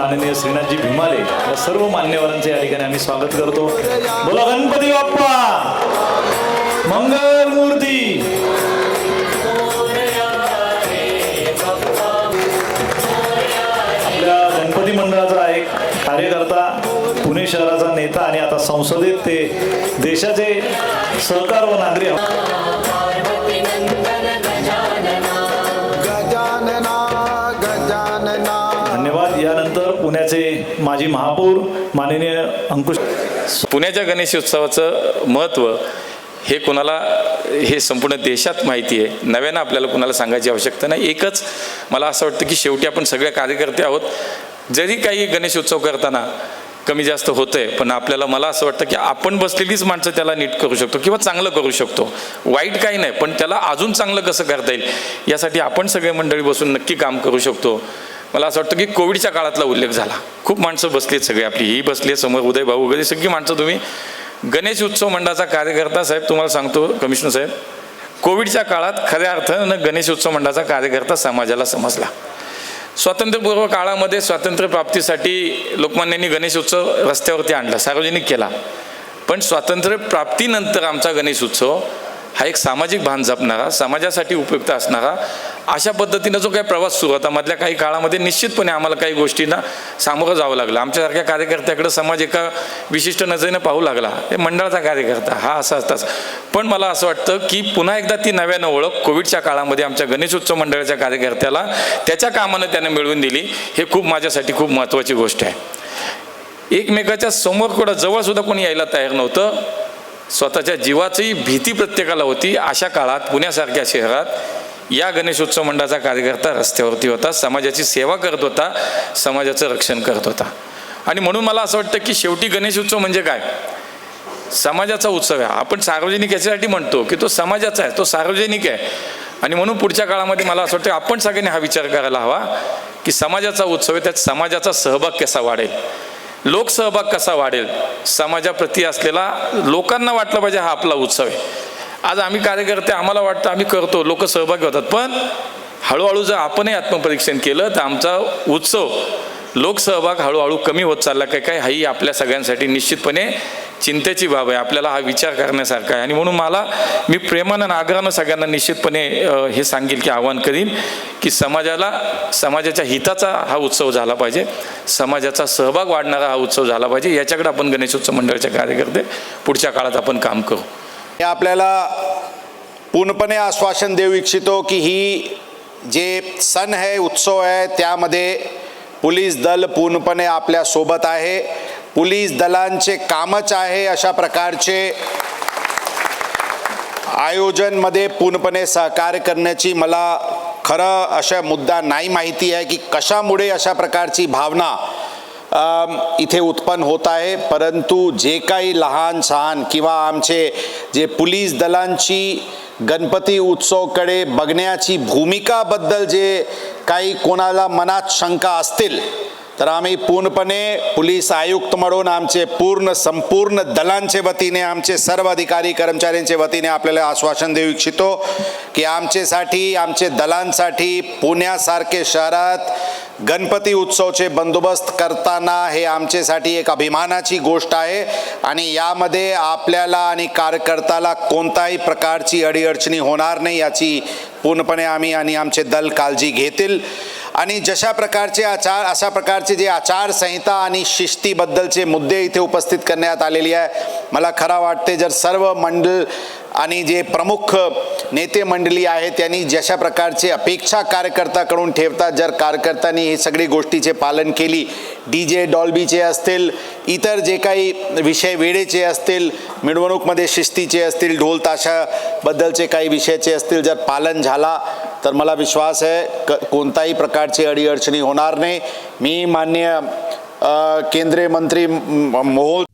माननीय श्रीनाथजी भीमाले या सर्व मान्यवरांचे या ठिकाणी आम्ही स्वागत करतो. बोला गणपती बाप्पा! मंगल मूर्ती! आपल्या गणपती मंडळाचा एक कार्यकर्ता पुणे शहराचा नेता आणि आता संसदेत ते देशाचे सहकार व नागरिक पुण्याचे माजी महापौर माननीय अंकुश पुण्याच्या गणेशोत्सवाचं महत्त्व हे कोणाला हे संपूर्ण देशात माहिती आहे. नव्यानं आपल्याला कोणाला सांगायची आवश्यकता नाही. एकच मला असं वाटतं की शेवटी आपण सगळे कार्यकर्ते आहोत. जरी काही गणेशोत्सव करताना कमी जास्त होतंय पण आपल्याला मला असं वाटतं की आपण बसलेलीच माणसं त्याला नीट करू शकतो किंवा चांगलं करू शकतो. वाईट काही नाही पण त्याला अजून चांगलं कसं करता येईल यासाठी आपण सगळे मंडळी बसून नक्की काम करू शकतो. मला असं वाटतं की कोविडच्या काळातला उल्लेख झाला. खूप माणसं बसली आहेत सगळी आपली ही बसली आहे समोर उदय भाऊ वगैरे सगळी माणसं तुम्ही. गणेश उत्सव मंडळाचा कार्यकर्ता साहेब तुम्हाला सांगतो कमिशनर साहेब कोविडच्या काळात खऱ्या अर्थानं गणेश उत्सव मंडळाचा कार्यकर्ता समाजाला समजला. स्वातंत्र्यपूर्व काळामध्ये स्वातंत्र्य प्राप्तीसाठी लोकमान्यांनी गणेश उत्सव रस्त्यावरती आणला सार्वजनिक केला. पण स्वातंत्र्य प्राप्तीनंतर आमचा गणेश उत्सव हा एक सामाजिक भान जपणारा समाजासाठी उपयुक्त असणारा अशा पद्धतीनं जो काही प्रवास सुरू होता मधल्या काही काळामध्ये निश्चितपणे आम्हाला काही गोष्टींना सामोरं जावं लागलं. आमच्यासारख्या कार्यकर्त्याकडे समाज एका विशिष्ट नजरेनं पाहू लागला. हे मंडळाचा कार्यकर्ता हा असा असताच. पण मला असं वाटतं की पुन्हा एकदा ती नव्यानं ओळख कोविडच्या काळामध्ये आमच्या गणेशोत्सव मंडळाच्या कार्यकर्त्याला त्याच्या कामानं त्यानं मिळवून दिली हे खूप माझ्यासाठी खूप महत्त्वाची गोष्ट आहे. एकमेकाच्या समोर कुठं जवळसुद्धा कोणी यायला तयार नव्हतं. स्वतःच्या जीवाचीही भीती प्रत्येकाला होती. अशा काळात पुण्यासारख्या शहरात या गणेशोत्सव मंडळाचा कार्यकर्ता रस्त्यावरती होता समाजाची सेवा करत होता समाजाचं रक्षण करत होता. आणि म्हणून मला असं वाटतं की शेवटी गणेशोत्सव म्हणजे काय? समाजाचा उत्सव आहे. आपण सार्वजनिक याच्यासाठी म्हणतो की तो समाजाचा आहे तो सार्वजनिक आहे. आणि म्हणून पुढच्या काळामध्ये मला असं वाटतं आपण सगळ्यांनी हा विचार करायला हवा की समाजाचा उत्सव आहे त्यात समाजाचा सहभाग कसा वाढेल? लोकसहभाग कसा वाढेल? समाजाप्रती असलेला लोकांना वाटलं पाहिजे हा आपला उत्सव आहे. आज आम्ही कार्यकर्ते आम्हाला वाटतं आम्ही करतो लोक सहभागी होतात. पण हळूहळू जर आपणही आत्मपरीक्षण केलं तर आमचा उत्सव लोकसहभाग हळूहळू कमी होत चालला काय काय हाही आपल्या सगळ्यांसाठी निश्चितपणे चिंतेची बाब आहे. आपल्याला हा विचार करण्यासारखा आहे. आणि म्हणून मला मी प्रेमानं आणि आग्रहानं सगळ्यांना निश्चितपणे हे सांगेल की आव्हान करीन की समाजाला समाजाच्या हिताचा हा उत्सव झाला पाहिजे. समाजाचा सहभाग वाढणारा हा उत्सव झाला पाहिजे. याच्याकडे आपण गणेशोत्सव मंडळाचे कार्यकर्ते पुढच्या काळात आपण काम करू. मी आपल्याला पूर्णपणे आश्वासन देऊ इच्छितो की ही जे सण आहे उत्सव आहे त्यामध्ये पोलीस दल पूर्णपणे आपल्यासोबत आहे. पोलीस दलांचे कामच आहे अशा प्रकारचे आयोजनमध्ये पूर्णपणे सहकार्य करण्याची मला खरं अशा मुद्दा नाही माहिती आहे की कशामुळे अशा प्रकारची भावना इथे उत्पन्न होत आहे. परंतु जे काही लहान सहान किंवा आमचे जे पोलीस दलांची गणपती उत्सवकडे बघण्याची भूमिकाबद्दल जे काही कोणाला मनात शंका असतील तर आम्ही पूर्णपणे पोलीस आयुक्त म्हणून आमचे पूर्ण संपूर्ण दलांचे वतीने आमचे सर्व अधिकारी कर्मचाऱ्यांच्या वतीने आपल्याला आश्वासन देऊ इच्छितो की आमचेसाठी आमचे दलांसाठी पुण्यासारखे शहरात गणपती उत्सवचे बंदोबस्त करताना हे आमच्यासाठी एक अभिमानाची गोष्ट आहे. आणि यामध्ये आपल्याला आणि कार्यकर्त्याला कोणताही प्रकारची अडीअडचणी होणार नाही याची पूर्णपणे आम्ही आणि आमचे दल काळजी घेतील. आणि जशा प्रकारचे आचार अशा प्रकारचे जे आचारसंहिता आणि शिस्तीबद्दलचे मुद्दे इथे उपस्थित करण्यात आलेले आहे. मला खरा वाटते जर सर्व मंडळ आणि जे प्रमुख नेते मंडळी आहे त्यांनी जशा प्रकारचे अपेक्षा कार्यकर्त्याकडून ठेवतात जर कार्यकर्त्यांनी हे सगळी गोष्टीचे पालन केली डी जे डॉल्बीचे असतील इतर जे काही विषय वेळेचे असतील मिरवणूकमध्ये शिस्तीचे असतील ढोल ताशाबद्दलचे काही विषयाचे असतील जर पालन झाला तर मला विश्वास आहे क कोणताही प्रकारची अडीअडचणी होणार नाही. मी मान्य केंद्रीय मंत्री म- मोहोळ